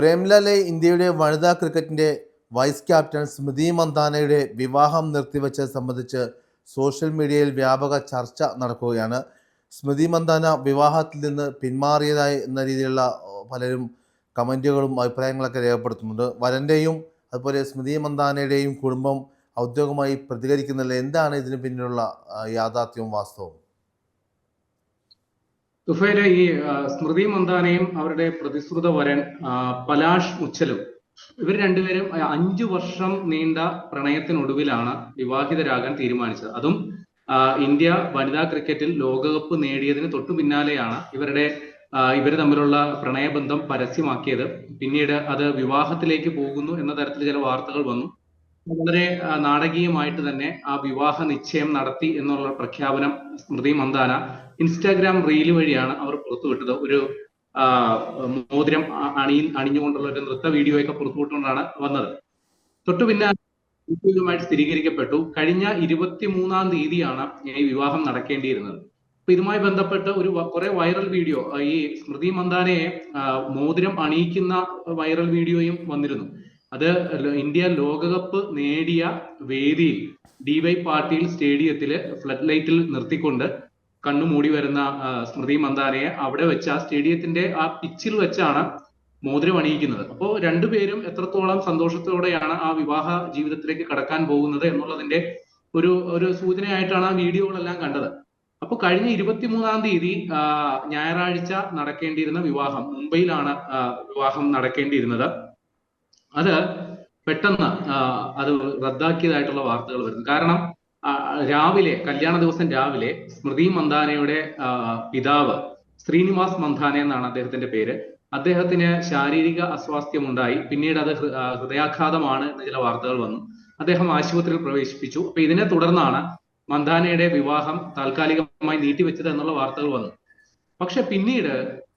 പ്രേംലാലെ ഇന്ത്യയുടെ വനിതാ ക്രിക്കറ്റിന്റെ വൈസ് ക്യാപ്റ്റൻ സ്മൃതി മന്ദാനയുടെ വിവാഹം നിർത്തിവെച്ചത് സംബന്ധിച്ച് സോഷ്യൽ മീഡിയയിൽ വ്യാപക ചർച്ച നടക്കുകയാണ്. സ്മൃതി മന്ദാന വിവാഹത്തിൽ നിന്ന് പിന്മാറിയതായി എന്ന രീതിയിലുള്ള പലരും കമന്റുകളും അഭിപ്രായങ്ങളൊക്കെ രേഖപ്പെടുത്തുന്നുണ്ട്. വരന്റെയും അതുപോലെ സ്മൃതി മന്ദാനയുടെയും കുടുംബം ഔദ്യോഗികമായി പ്രതികരിക്കുന്നില്ല എന്താണ് ഇതിന് പിന്നിലുള്ള യാഥാർത്ഥ്യവും വാസ്തവവും? തുഫയിലെ ഈ സ്മൃതി മന്ദാനയും അവരുടെ പ്രതിശ്രുത വരൻ പലാഷ് മുച്ചലും ഇവർ രണ്ടുപേരും അഞ്ചു വർഷം നീണ്ട പ്രണയത്തിനൊടുവിലാണ് വിവാഹിതരാകാൻ തീരുമാനിച്ചത്. അതും ഇന്ത്യ വനിതാ ക്രിക്കറ്റിൽ ലോകകപ്പ് നേടിയതിന് തൊട്ടു പിന്നാലെയാണ് ഇവരുടെ ഇവർ തമ്മിലുള്ള പ്രണയബന്ധം പരസ്യമാക്കിയത്. പിന്നീട് അത് വിവാഹത്തിലേക്ക് പോകുന്നു എന്ന തരത്തിൽ ചില വാർത്തകൾ വന്നു. വളരെ നാടകീയമായിട്ട് തന്നെ ആ വിവാഹ നിശ്ചയം നടത്തി എന്നുള്ള പ്രഖ്യാപനം സ്മൃതി മന്ദാന ഇൻസ്റ്റാഗ്രാം റീൽ വഴിയാണ് അവർ പുറത്തുവിട്ടത് ഒരു മോതിരം അണി അണിഞ്ഞുകൊണ്ടുള്ള ഒരു നൃത്ത വീഡിയോ ഒക്കെ പുറത്തുവിട്ടുകൊണ്ടാണ് വന്നത്. തൊട്ടു പിന്നാലെ ഔദ്യോഗികമായിട്ട് സ്ഥിരീകരിക്കപ്പെട്ടു. കഴിഞ്ഞ ഇരുപത്തിമൂന്നാം തീയതിയാണ് ഈ വിവാഹം നടക്കേണ്ടിയിരുന്നത്. അപ്പൊ ഇതുമായി ബന്ധപ്പെട്ട് ഒരു കുറെ വൈറൽ വീഡിയോ ഈ സ്മൃതി മന്ദാനയെ മോതിരം അണിയിക്കുന്ന വൈറൽ വീഡിയോയും വന്നിരുന്നു. അത് ഇന്ത്യ ലോകകപ്പ് നേടിയ വേദിയിൽ ഡിവൈ പാട്ടീൽ സ്റ്റേഡിയത്തിൽ ഫ്ലഡ് ലൈറ്റിൽ നിർത്തിക്കൊണ്ട് കണ്ണു മൂടി വരുന്ന സ്മൃതി മന്ദാനയെ അവിടെ വെച്ച് ആ സ്റ്റേഡിയത്തിന്റെ ആ പിച്ചിൽ വെച്ചാണ് മോതിരം അണിയിക്കുന്നത്. അപ്പോ രണ്ടുപേരും എത്രത്തോളം സന്തോഷത്തോടെയാണ് ആ വിവാഹ ജീവിതത്തിലേക്ക് കടക്കാൻ പോകുന്നത് എന്നുള്ളതിന്റെ ഒരു ഒരു സൂചനയായിട്ടാണ് ആ വീഡിയോകളെല്ലാം കണ്ടത്. അപ്പൊ കഴിഞ്ഞ ഇരുപത്തിമൂന്നാം തീയതി ഞായറാഴ്ച നടക്കേണ്ടിയിരുന്ന വിവാഹം മുംബൈയിലാണ് വിവാഹം നടക്കേണ്ടിയിരുന്നത്. അത് പെട്ടെന്ന് അത് റദ്ദാക്കിയതായിട്ടുള്ള വാർത്തകൾ വരുന്നു. കാരണം രാവിലെ കല്യാണ ദിവസം രാവിലെ സ്മൃതി മന്ദാനയുടെ പിതാവ് ശ്രീനിവാസ് മന്ദാന എന്നാണ് അദ്ദേഹത്തിന്റെ പേര്. അദ്ദേഹത്തിന് ശാരീരിക അസ്വാസ്ഥ്യം ഉണ്ടായി പിന്നീട് അത് ഹൃദയാഘാതമാണ് എന്ന ചില വാർത്തകൾ വന്നു. അദ്ദേഹം ആശുപത്രിയിൽ പ്രവേശിപ്പിച്ചു. അപ്പൊ ഇതിനെ തുടർന്നാണ് മന്ദാനയുടെ വിവാഹം താൽക്കാലികമായി നീട്ടിവെച്ചത് എന്നുള്ള വാർത്തകൾ വന്നു. പക്ഷെ പിന്നീട്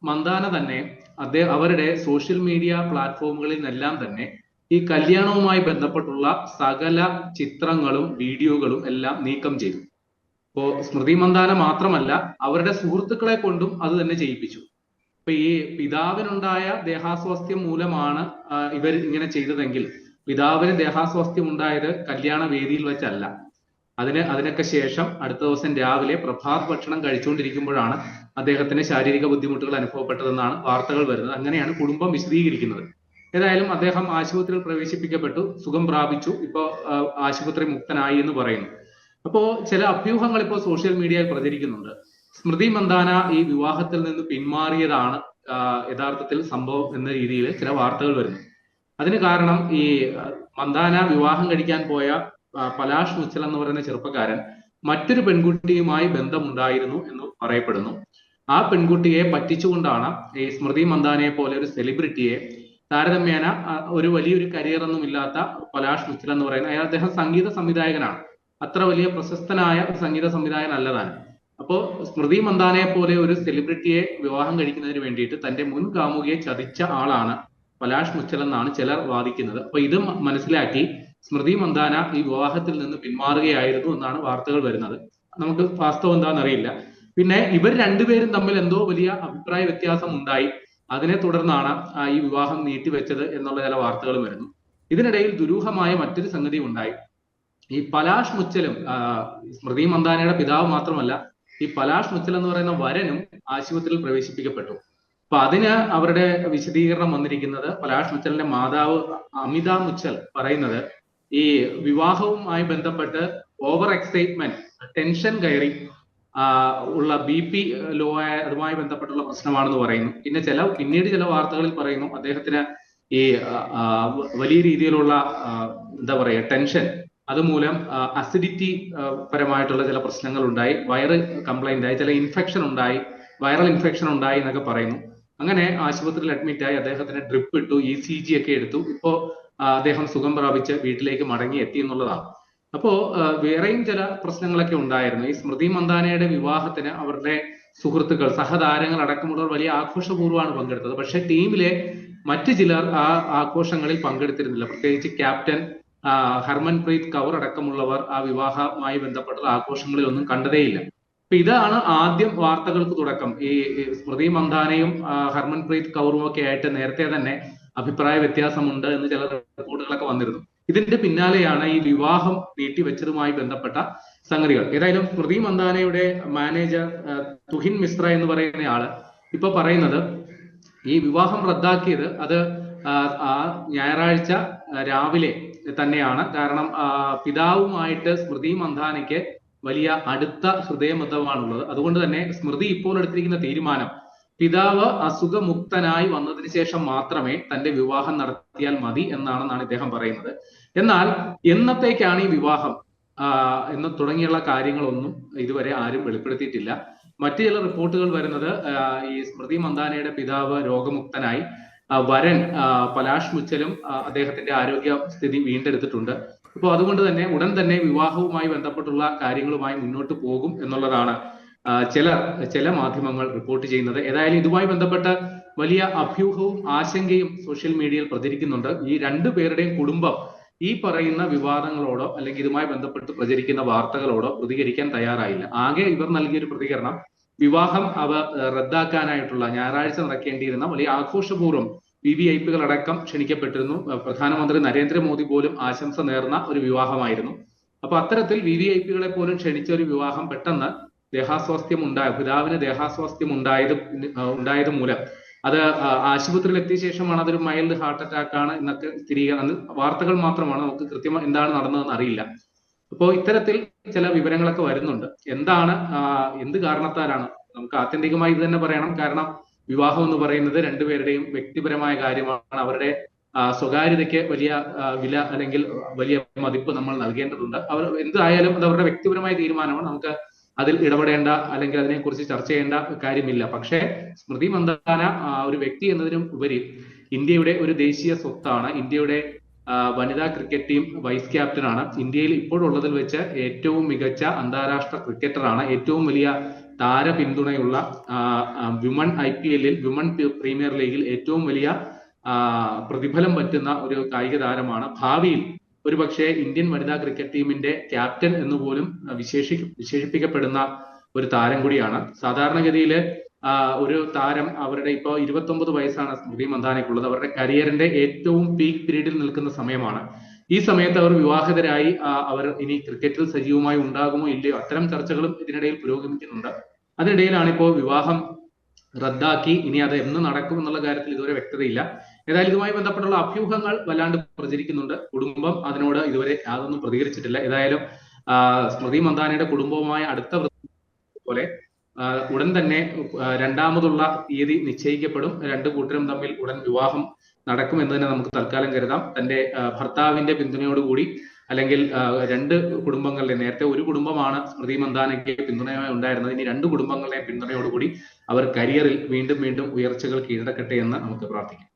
മന്ദാന തന്നെ അദ്ദേഹം അവരുടെ സോഷ്യൽ മീഡിയ പ്ലാറ്റ്ഫോമുകളിൽ നിന്നെല്ലാം തന്നെ ഈ കല്യാണവുമായി ബന്ധപ്പെട്ടുള്ള സകല ചിത്രങ്ങളും വീഡിയോകളും എല്ലാം നീക്കം ചെയ്തു. ഇപ്പോ സ്മൃതി മന്ദാന മാത്രമല്ല അവരുടെ സുഹൃത്തുക്കളെ കൊണ്ടും അത് തന്നെ ചെയ്യിപ്പിച്ചു. ഇപ്പൊ ഈ പിതാവിനുണ്ടായ ദേഹാസ്വാസ്ഥ്യം മൂലമാണ് ഇവർ ഇങ്ങനെ ചെയ്തതെങ്കിൽ പിതാവിന് ദേഹാസ്വാസ്ഥ്യം ഉണ്ടായത് കല്യാണ വേദിയിൽ വെച്ചല്ല. അതിന് അതിനൊക്കെ ശേഷം അടുത്ത ദിവസം രാവിലെ പ്രഭാത ഭക്ഷണം കഴിച്ചുകൊണ്ടിരിക്കുമ്പോഴാണ് അദ്ദേഹത്തിന് ശാരീരിക ബുദ്ധിമുട്ടുകൾ അനുഭവപ്പെട്ടതെന്നാണ് വാർത്തകൾ വരുന്നത്. അങ്ങനെയാണ് കുടുംബം വിശദീകരിക്കുന്നത്. ഏതായാലും അദ്ദേഹം ആശുപത്രിയിൽ പ്രവേശിപ്പിക്കപ്പെട്ടു സുഖം പ്രാപിച്ചു ഇപ്പോൾ ആശുപത്രി മുക്തനായി എന്ന് പറയുന്നു. അപ്പോ ചില അഭ്യൂഹങ്ങൾ ഇപ്പോൾ സോഷ്യൽ മീഡിയയിൽ പ്രചരിക്കുന്നുണ്ട്. സ്മൃതി മന്ദാന ഈ വിവാഹത്തിൽ നിന്ന് പിന്മാറിയതാണ് യഥാർത്ഥത്തിൽ സംഭവം എന്ന രീതിയിൽ ചില വാർത്തകൾ വരുന്നു. അതിന് കാരണം ഈ മന്ദാന വിവാഹം കഴിക്കാൻ പോയ പലാഷ് മുച്ചൽ എന്ന് പറയുന്ന ചെറുപ്പക്കാരൻ മറ്റൊരു പെൺകുട്ടിയുമായി ബന്ധമുണ്ടായിരുന്നു എന്ന് പറയപ്പെടുന്നു. ആ പെൺകുട്ടിയെ പറ്റിച്ചുകൊണ്ടാണ് ഈ സ്മൃതി മന്ദാനയെ പോലെ ഒരു സെലിബ്രിറ്റിയെ താരതമ്യേന ഒരു വലിയൊരു കരിയർ ഒന്നും ഇല്ലാത്ത പലാഷ് മുച്ചൽ എന്ന് പറയുന്ന അയാൾ അദ്ദേഹം സംഗീത സംവിധായകനാണ്. അത്ര വലിയ പ്രശസ്തനായ സംഗീത സംവിധായകൻ അല്ലതാണ് അപ്പോ സ്മൃതി മന്ദാനയെ പോലെ ഒരു സെലിബ്രിറ്റിയെ വിവാഹം കഴിക്കുന്നതിന് വേണ്ടിയിട്ട് തന്റെ മുൻ കാമുകിയെ ചതിച്ച ആളാണ് പലാഷ് മുച്ചൽ എന്നാണ് ചിലർ വാദിക്കുന്നത്. അപ്പൊ ഇത് മനസ്സിലാക്കി സ്മൃതി മന്ദാന ഈ വിവാഹത്തിൽ നിന്ന് പിന്മാറുകയായിരുന്നു എന്നാണ് വാർത്തകൾ വരുന്നത്. നമുക്ക് വാസ്തവം എന്താണെന്നറിയില്ല. പിന്നെ ഇവർ രണ്ടുപേരും തമ്മിൽ എന്തോ വലിയ അഭിപ്രായ വ്യത്യാസം ഉണ്ടായി. അതിനെ തുടർന്നാണ് ഈ വിവാഹം നീട്ടിവെച്ചത് എന്നുള്ള ചില വാർത്തകൾ വരുന്നു. ഇതിനിടയിൽ ദുരൂഹമായ മറ്റൊരു സംഗതി ഉണ്ടായി. ഈ പലാഷ് മുച്ചലും സ്മൃതി മന്ദാനയുടെ പിതാവ് മാത്രമല്ല ഈ പലാഷ് മുച്ചൽ എന്ന് പറയുന്ന വരനും ആശുപത്രിയിൽ പ്രവേശിപ്പിക്കപ്പെട്ടു. അപ്പൊ അതിന് അവരുടെ വിശദീകരണം വന്നിരിക്കുന്നത് പലാഷ് മുച്ചലിന്റെ മാതാവ് അമിത മുച്ചൽ പറയുന്നത് ഈ വിവാഹവുമായി ബന്ധപ്പെട്ട് ഓവർ എക്സൈറ്റ്മെന്റ് ടെൻഷൻ കയറി ഉള്ള ബി പി ലോ ആയ അതുമായി ബന്ധപ്പെട്ടുള്ള പ്രശ്നമാണെന്ന് പറയുന്നു. പിന്നെ ചില പിന്നീട് ചില വാർത്തകളിൽ പറയുന്നു അദ്ദേഹത്തിന് ഈ വലിയ രീതിയിലുള്ള എന്താ പറയുക ടെൻഷൻ അതുമൂലം അസിഡിറ്റി പരമായിട്ടുള്ള ചില പ്രശ്നങ്ങൾ ഉണ്ടായി വയറ് കംപ്ലൈന്റ് ആയി ചില ഇൻഫെക്ഷൻ ഉണ്ടായി വൈറൽ ഇൻഫെക്ഷൻ ഉണ്ടായി എന്നൊക്കെ പറയുന്നു. അങ്ങനെ ആശുപത്രിയിൽ അഡ്മിറ്റ് ആയി അദ്ദേഹത്തിന് ഡ്രിപ്പ് ഇട്ടു ഇ സി ജി ഒക്കെ എടുത്തു. ഇപ്പോ അദ്ദേഹം സുഖം പ്രാപിച്ച് വീട്ടിലേക്ക് മടങ്ങി എത്തി എന്നുള്ളതാണ്. അപ്പോ വേറെയും ചില പ്രശ്നങ്ങളൊക്കെ ഉണ്ടായിരുന്നു. ഈ സ്മൃതി മന്ദാനയുടെ വിവാഹത്തിന് അവരുടെ സുഹൃത്തുക്കൾ സഹതാരങ്ങൾ അടക്കമുള്ളവർ വലിയ ആഘോഷപൂർവമാണ് പങ്കെടുത്തത്. പക്ഷെ ടീമിലെ മറ്റു ചിലർ ആ ആഘോഷങ്ങളിൽ പങ്കെടുത്തിരുന്നില്ല. പ്രത്യേകിച്ച് ക്യാപ്റ്റൻ ഹർമൻപ്രീത് കൗർ അടക്കമുള്ളവർ ആ വിവാഹമായി ബന്ധപ്പെട്ട ആഘോഷങ്ങളിൽ ഒന്നും കണ്ടതേയില്ല. അപ്പൊ ഇതാണ് ആദ്യം വാർത്തകൾക്ക് തുടക്കം. ഈ സ്മൃതി മന്ദാനയും ഹർമൻപ്രീത് കൗറും ഒക്കെ ആയിട്ട് നേരത്തെ തന്നെ അഭിപ്രായ വ്യത്യാസമുണ്ട് എന്ന് ചില റിപ്പോർട്ടുകളൊക്കെ വന്നിരുന്നു. ഇതിന്റെ പിന്നാലെയാണ് ഈ വിവാഹം നീട്ടിവെച്ചതുമായി ബന്ധപ്പെട്ട സംഗതികൾ. ഏതായാലും സ്മൃതി മന്ദാനയുടെ മാനേജർ തുഹിൻ മിശ്ര എന്ന് പറയുന്ന ആൾ ഇപ്പൊ പറയുന്നത് ഈ വിവാഹം റദ്ദാക്കിയത് അത് ഞായറാഴ്ച രാവിലെ തന്നെയാണ്. കാരണം പിതാവുമായിട്ട് സ്മൃതി മന്ദാനയ്ക്ക് വലിയ അടുത്ത ഹൃദയബന്ധമാണുള്ളത്. അതുകൊണ്ട് തന്നെ സ്മൃതി ഇപ്പോൾ എടുത്തിരിക്കുന്ന തീരുമാനം പിതാവ് അസുഖമുക്തനായി വന്നതിന് ശേഷം മാത്രമേ തന്റെ വിവാഹം നടത്തിയാൽ മതി എന്നാണെന്നാണ് ഇദ്ദേഹം പറയുന്നത്. എന്നാൽ എന്നത്തേക്കാണ് ഈ വിവാഹം? എന്ന് തുടങ്ങിയുള്ള കാര്യങ്ങളൊന്നും ഇതുവരെ ആരും വെളിപ്പെടുത്തിയിട്ടില്ല. മറ്റു ചില റിപ്പോർട്ടുകൾ വരുന്നത് ഈ സ്മൃതി മന്ദാനയുടെ പിതാവ് രോഗമുക്തനായി വരൻ പലാഷ് മുച്ചലും അദ്ദേഹത്തിന്റെ ആരോഗ്യ സ്ഥിതി വീണ്ടെടുത്തിട്ടുണ്ട്. അപ്പോൾ അതുകൊണ്ട് തന്നെ ഉടൻ തന്നെ വിവാഹവുമായി ബന്ധപ്പെട്ടുള്ള കാര്യങ്ങളുമായി മുന്നോട്ട് പോകും എന്നുള്ളതാണ്. ചില ചില മാധ്യമങ്ങൾ റിപ്പോർട്ട് ചെയ്യുന്നത്. ഏതായാലും ഇതുമായി ബന്ധപ്പെട്ട വലിയ അഭ്യൂഹവും ആശങ്കയും സോഷ്യൽ മീഡിയയിൽ പ്രചരിക്കുന്നുണ്ട്. ഈ രണ്ടു പേരുടെയും കുടുംബം ഈ പറയുന്ന വിവാദങ്ങളോടോ അല്ലെങ്കിൽ ഇതുമായി ബന്ധപ്പെട്ട് പ്രചരിക്കുന്ന വാർത്തകളോടോ പ്രതികരിക്കാൻ തയ്യാറായില്ല. ആകെ ഇവർ നൽകിയൊരു പ്രതികരണം വിവാഹം അവ റദ്ദാക്കാനായിട്ടുള്ള ഞായറാഴ്ച നടക്കേണ്ടിയിരുന്ന വലിയ ആഘോഷപൂർവം വി വി ഐ പികൾ അടക്കം ക്ഷണിക്കപ്പെട്ടിരുന്നു പ്രധാനമന്ത്രി നരേന്ദ്രമോദി പോലും ആശംസ നേർന്ന ഒരു വിവാഹമായിരുന്നു. അപ്പൊ അത്തരത്തിൽ വി വി ഐ പികളെ പോലും ക്ഷണിച്ച ഒരു വിവാഹം പെട്ടെന്ന് ദേഹാസ്വാസ്ഥ്യം ഉണ്ടായ പിതാവിന് ദേഹാസ്വാസ്ഥ്യം ഉണ്ടായത് ഉണ്ടായത് മൂലം. അത് ആശുപത്രിയിൽ എത്തിയ ശേഷമാണ് അതൊരു മൈൽഡ് ഹാർട്ട് അറ്റാക്ക് ആണ് എന്നൊക്കെ സ്ഥിരീകരണം വാർത്തകൾ മാത്രമാണ് നമുക്ക് കൃത്യമായി എന്താണ് നടന്നതെന്ന് അറിയില്ല. അപ്പോൾ ഇത്തരത്തിൽ ചില വിവരങ്ങളൊക്കെ വരുന്നുണ്ട്. എന്താണ് എന്ത് കാരണത്താലാണ്? നമുക്ക് ആത്യന്തികമായി ഇത് തന്നെ പറയണം. കാരണം വിവാഹം എന്ന് പറയുന്നത് രണ്ടുപേരുടെയും വ്യക്തിപരമായ കാര്യമാണ്. അവരുടെ സ്വകാര്യതയ്ക്ക് വലിയ വില അല്ലെങ്കിൽ വലിയ മതിപ്പ് നമ്മൾ നൽകേണ്ടതുണ്ട്. അവർ എന്തായാലും അത് അവരുടെ വ്യക്തിപരമായ തീരുമാനമാണ്. നമുക്ക് അതിൽ ഇടപെടേണ്ട അല്ലെങ്കിൽ അതിനെക്കുറിച്ച് ചർച്ച ചെയ്യേണ്ട കാര്യമില്ല. പക്ഷേ സ്മൃതി മന്ദാന ഒരു വ്യക്തി എന്നതിനും ഉപരി ഇന്ത്യയുടെ ഒരു ദേശീയ സ്വത്താണ്. ഇന്ത്യയുടെ വനിതാ ക്രിക്കറ്റ് ടീം വൈസ് ക്യാപ്റ്റനാണ് ഇന്ത്യയിൽ ഇപ്പോഴുള്ളതിൽ വെച്ച് ഏറ്റവും മികച്ച അന്താരാഷ്ട്ര ക്രിക്കറ്ററാണ് ഏറ്റവും വലിയ താര പിന്തുണയുള്ള വിമൺ ഐ പി എല്ലിൽ വിമൺ പ്രീമിയർ ലീഗിൽ ഏറ്റവും വലിയ പ്രതിഫലം പറ്റുന്ന ഒരു കായിക താരമാണ് ഭാവിയിൽ ഒരുപക്ഷെ ഇന്ത്യൻ വനിതാ ക്രിക്കറ്റ് ടീമിന്റെ ക്യാപ്റ്റൻ എന്ന് പോലും വിശേഷി വിശേഷിപ്പിക്കപ്പെടുന്ന ഒരു താരം കൂടിയാണ്. സാധാരണഗതിയിൽ ഒരു താരം അവരുടെ ഇപ്പോ ഇരുപത്തൊമ്പത് വയസ്സാണ് സ്മൃതി മന്ദാനയ്ക്കുള്ളത്. അവരുടെ കരിയറിന്റെ ഏറ്റവും പീക്ക് പീരീഡിൽ നിൽക്കുന്ന സമയമാണ്. ഈ സമയത്ത് അവർ വിവാഹിതരായി അവർ ഇനി ക്രിക്കറ്റിൽ സജീവമായി ഉണ്ടാകുമോ ഇല്ലയോ അത്തരം ചർച്ചകളും ഇതിനിടയിൽ പുരോഗമിക്കുന്നുണ്ട്. അതിനിടയിലാണ് ഇപ്പോൾ വിവാഹം റദ്ദാക്കി. ഇനി അത് എന്ന് നടക്കും എന്നുള്ള കാര്യത്തിൽ ഇതുവരെ വ്യക്തതയില്ല. ഏതായാലും ഇതുമായി ബന്ധപ്പെട്ടുള്ള അഭ്യൂഹങ്ങൾ വല്ലാണ്ട് പ്രചരിക്കുന്നുണ്ട്. കുടുംബം അതിനോട് ഇതുവരെ യാതൊന്നും പ്രതികരിച്ചിട്ടില്ല. ഏതായാലും സ്മൃതി മന്ദാനയുടെ കുടുംബവുമായ അടുത്ത പോലെ ഉടൻ തന്നെ രണ്ടാമതുള്ള തീയതി നിശ്ചയിക്കപ്പെടും. രണ്ടു കൂട്ടരും തമ്മിൽ ഉടൻ വിവാഹം നടക്കും എന്ന് തന്നെ നമുക്ക് തൽക്കാലം കരുതാം. തന്റെ ഭർത്താവിന്റെ പിന്തുണയോടുകൂടി അല്ലെങ്കിൽ രണ്ട് കുടുംബങ്ങളുടെ നേരത്തെ ഒരു കുടുംബമാണ് സ്മൃതി മന്ദാനയ്ക്ക് പിന്തുണയായി ഉണ്ടായിരുന്നത്. ഇനി രണ്ട് കുടുംബങ്ങളുടെ പിന്തുണയോടുകൂടി അവർ കരിയറിൽ വീണ്ടും വീണ്ടും ഉയർച്ചകൾ കീഴടക്കട്ടെ എന്ന് നമുക്ക് പ്രാർത്ഥിക്കാം.